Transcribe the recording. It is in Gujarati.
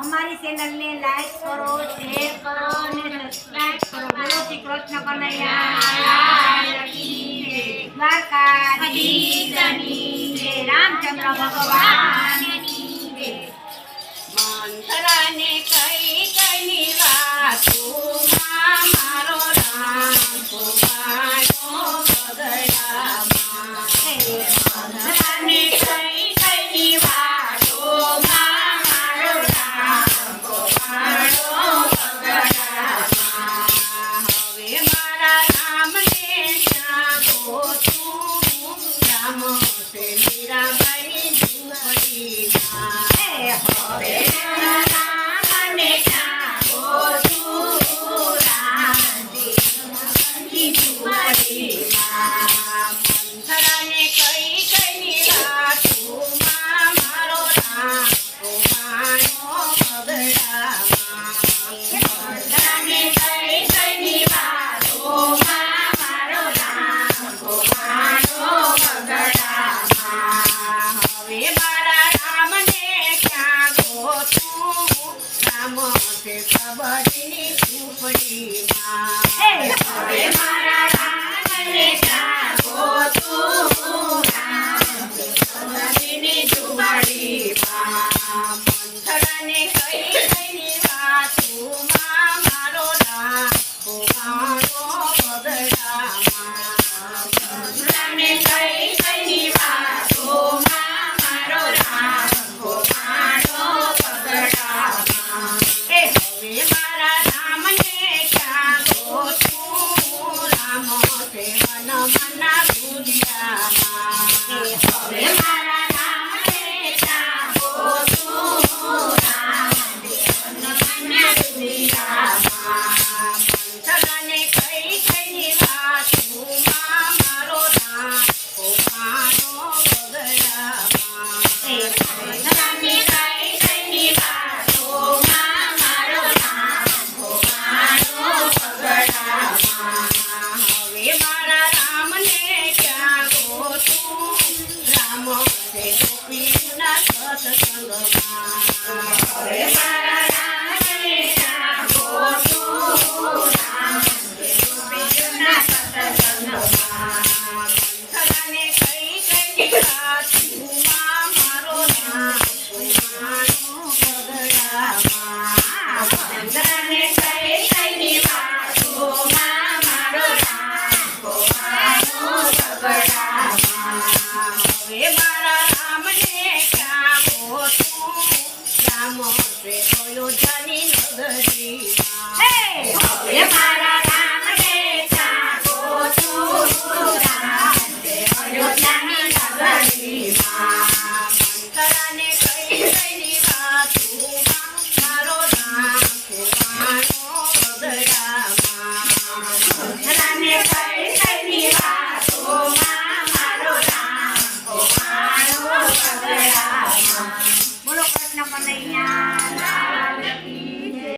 અમારી ચેનલને લાઈક કરો શેર કરો અને સબસ્ક્રાઇબ કરો. બોલો શ્રી કૃષ્ણ કનૈયા. રામચંદ્ર ભગવાન મંત્રને કઈ કઈ વાતું amor. કબરની ઝૂંપડીમાં Namana Buddha. થશે ગોપીના સત્સંગમાં নাম প্রেম জানি না